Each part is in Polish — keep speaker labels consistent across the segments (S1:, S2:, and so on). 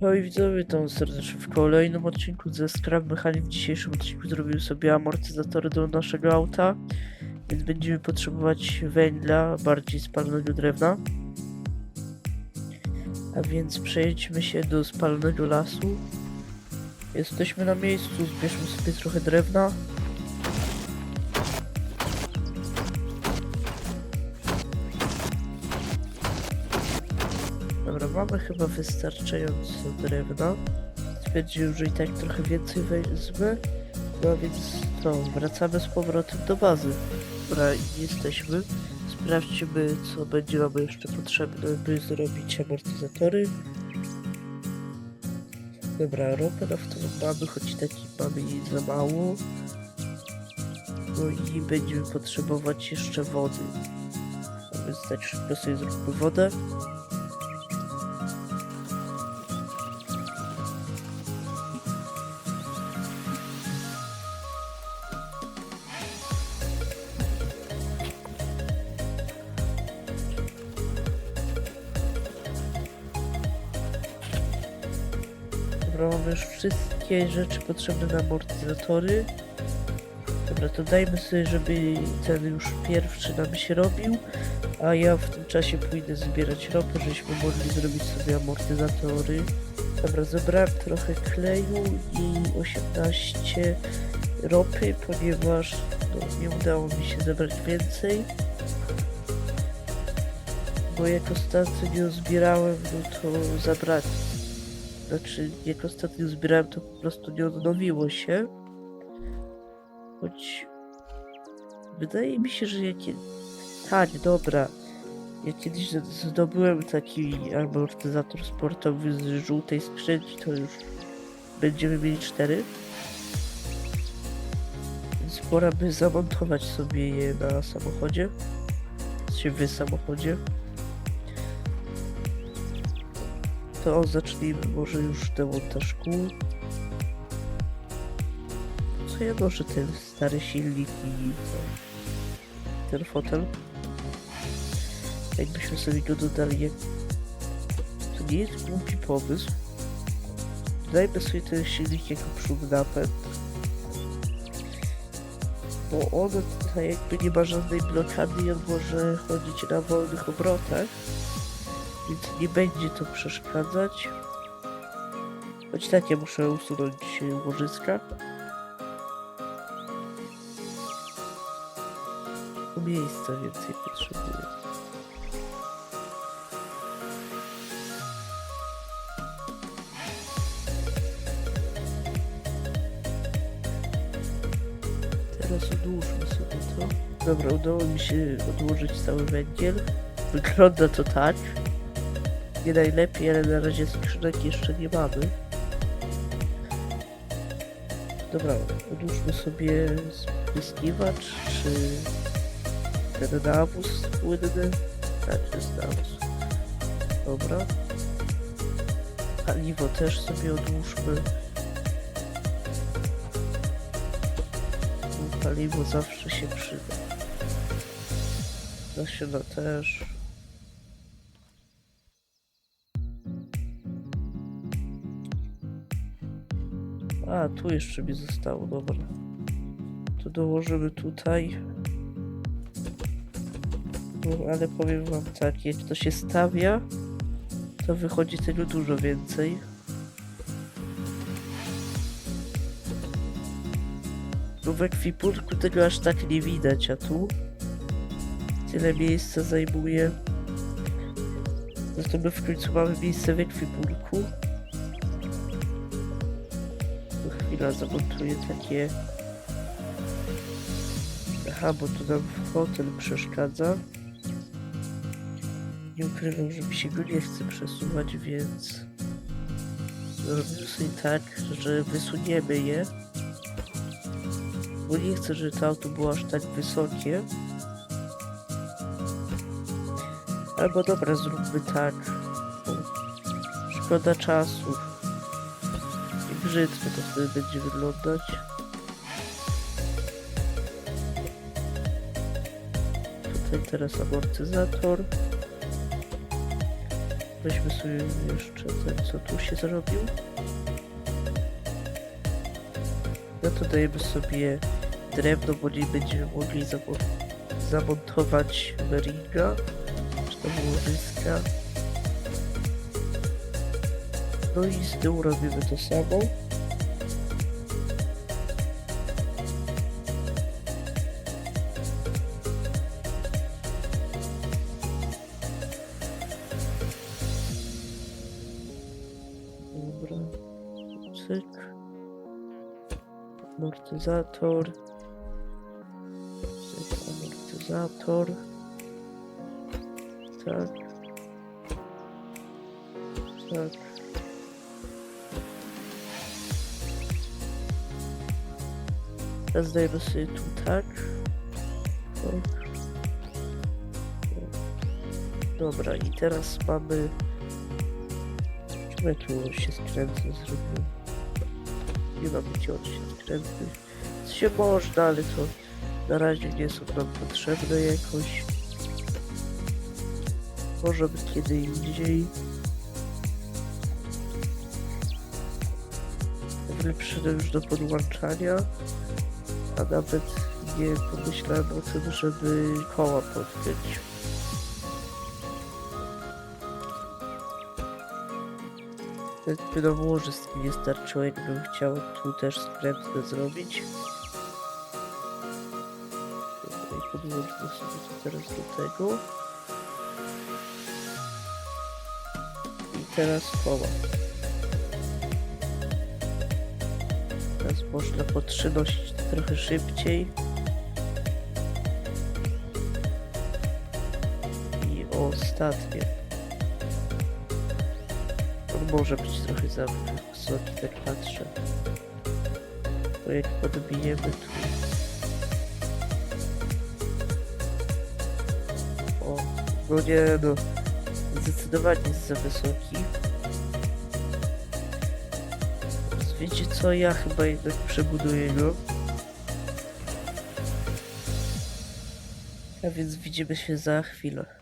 S1: No widzowie, witam serdecznie w kolejnym odcinku ze Scrap Mechanic. W dzisiejszym odcinku zrobił sobie amortyzatory do naszego auta, więc będziemy potrzebować węgla, bardziej spalonego drewna. A więc przejdźmy się do spalonego lasu. Jesteśmy na miejscu, zbierzmy sobie trochę drewna. Mamy chyba wystarczająco drewna. Stwierdziłem, że i tak trochę więcej wezmę. No więc co, wracamy z powrotem do bazy. Dobra, jesteśmy. Sprawdźmy, co będzie nam jeszcze potrzebne, by zrobić amortyzatory. Dobra, ropę naftową mamy, choć taki mamy jej za mało. No i będziemy potrzebować jeszcze wody. A więc tak szybko sobie zróbmy wodę. Już wszystkie rzeczy potrzebne na amortyzatory. Dobra, to dajmy sobie, żeby ten już pierwszy nam się robił, a ja w tym czasie pójdę zbierać ropę, żeśmy mogli zrobić sobie amortyzatory. Dobra, zebrałem trochę kleju i 18 ropy, ponieważ no, nie udało mi się zebrać więcej. Bo jak ostatnio zbierałem, no to zabrać. Znaczy, jak ostatnio zbierałem, to po prostu nie odnowiło się. Choć... Wydaje mi się, że jakie... Tak, dobra. Ja kiedyś zdobyłem taki amortyzator sportowy z żółtej skrzynki, to już będziemy mieli cztery. Więc pora by zamontować sobie je na samochodzie. Czy w samochodzie. To zacznijmy może już demontaż kół. Co ja może ten stary silnik i ten fotel? Jakbyśmy sobie go dodali, to nie jest głupi pomysł. Dajmy sobie ten silnik jako przód napęd. Bo on tutaj jakby nie ma żadnej blokady i on może chodzić na wolnych obrotach więc nie będzie to przeszkadzać. Choć tak, ja muszę usunąć e, łożyska. Miejsca więcej potrzebuję. Teraz odłóżmy sobie to. Dobra, udało mi się odłożyć cały węgiel. Wygląda to tak nie najlepiej, ale na razie skrzynek jeszcze nie mamy. Dobra, odłóżmy sobie spryskiwacz, czy ten nawóz płynny. Tak, jest nawóz. Dobra. Paliwo też sobie odłóżmy. Paliwo zawsze się przyda. Nasiona też. A, tu jeszcze mi zostało, dobra. To dołożymy tutaj. No, ale powiem wam tak, jak to się stawia, to wychodzi tego dużo więcej. No w ekwipunku tego aż tak nie widać, a tu tyle miejsca zajmuje. Zresztą my w końcu mamy miejsce w ekwipunku. To chwila zamontuję takie. Aha, bo tu nam fotel przeszkadza. Nie ukrywam, że mi się go nie chce przesuwać, więc zrobimy sobie tak, że wysuniemy je. Bo nie chcę, żeby to auto było aż tak wysokie. Albo dobra, zróbmy tak. Bo Szkoda czasu brzydko to wtedy będzie wyglądać. Tutaj teraz amortyzator. Weźmy sobie jeszcze ten, co tu się zrobił. No to dajemy sobie drewno, bo nie będziemy mogli zamo zamontować meringa, czy tam łożyska. No i z tyłu robimy to samo. Dobra, cyk. Amortyzator. Cyk, amortyzator. Tak. Tak. Teraz dajemy sobie tu tak. Dobra, i teraz mamy... Czemu tu się skrętny zrobił? Nie ma być on się. Co się można, ale to na razie nie są nam potrzebne jakoś. Może by kiedy indziej. Wylepszyłem już do podłączania, a nawet nie pomyślałem o tym, żeby koła podpiąć. Jakby do łożysk mi nie starczyło, jakbym chciał tu też skrętne zrobić. I podłączmy sobie to teraz do tego. I teraz koła. Teraz można podtrzynąć to trochę szybciej. I ostatnie. On może być trochę za wysoki, tak patrzę. Bo jak podbijemy tu... No nie no. Zdecydowanie jest za wysoki. Wiecie co, ja chyba jednak przebuduję go. A więc widzimy się za chwilę.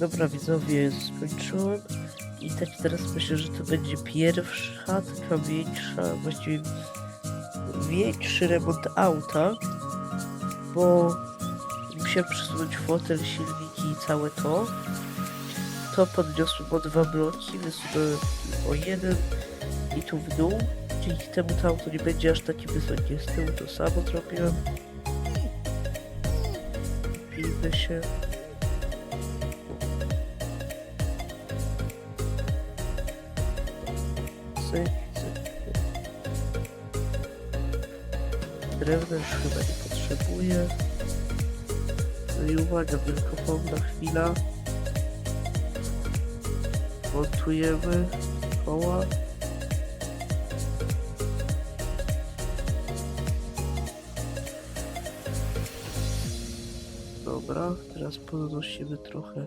S1: Dobra widzowie, skończyłem i tak teraz myślę, że to będzie pierwsza taka większa, właściwie większy remont auta, bo musiałem przesunąć fotel, silniki i całe to. To podniosłem o dwa bloki, wysunąłem o jeden i tu w dół. Dzięki temu to auto nie będzie aż takie wysokie. Z tyłu to samo zrobiłem. Pijmy się. Drewna już chyba nie potrzebuję. No i uwaga, wielkopomna chwila. Montujemy koła. Dobra, teraz podnosimy trochę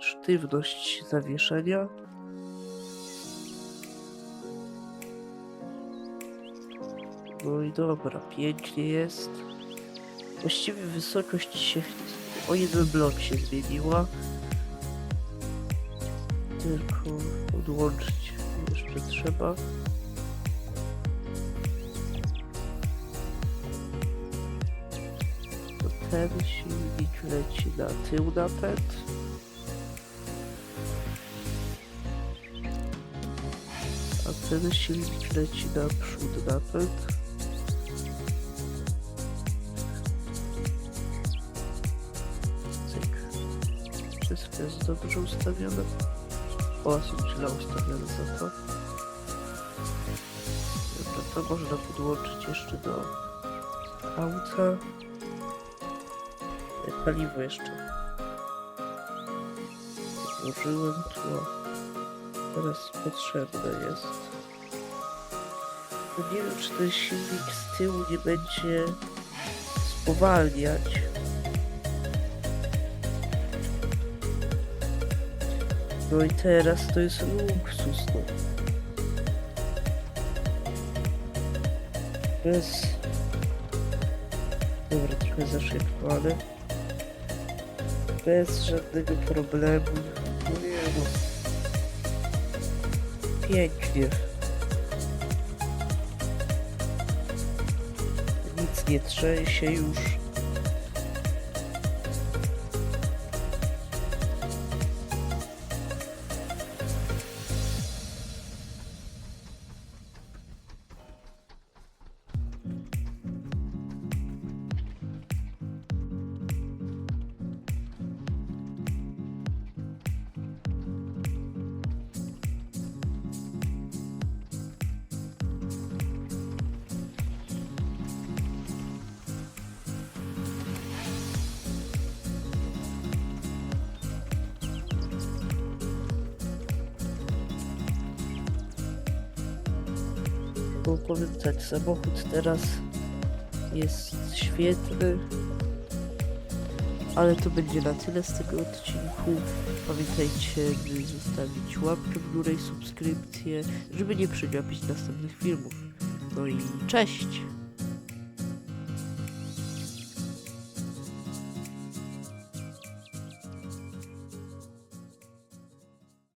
S1: sztywność zawieszenia. I dobra, pięknie jest. Właściwie wysokość się o jeden blok się zmieniła. Tylko odłączyć jeszcze trzeba. To ten silnik leci na tył napęd. A ten silnik leci na przód napęd. Jest dobrze ustawione. O, są źle ustawione za to. Dobra, to można podłączyć jeszcze do auta. E, Paliwo jeszcze. Włożyłem to. Teraz potrzebne jest. No nie wiem, czy ten silnik z tyłu nie będzie spowalniać. No i teraz to jest luksus, no. Bez... Dobra, trochę za szybko, ale... Bez żadnego problemu. No nie no. Pięknie. Nic nie trzęsie już. Bo powiem tak, samochód teraz jest świetny. Ale to będzie na tyle z tego odcinku. Pamiętajcie, by zostawić łapkę w górę i subskrypcję, żeby nie przegapić następnych filmów. No i cześć!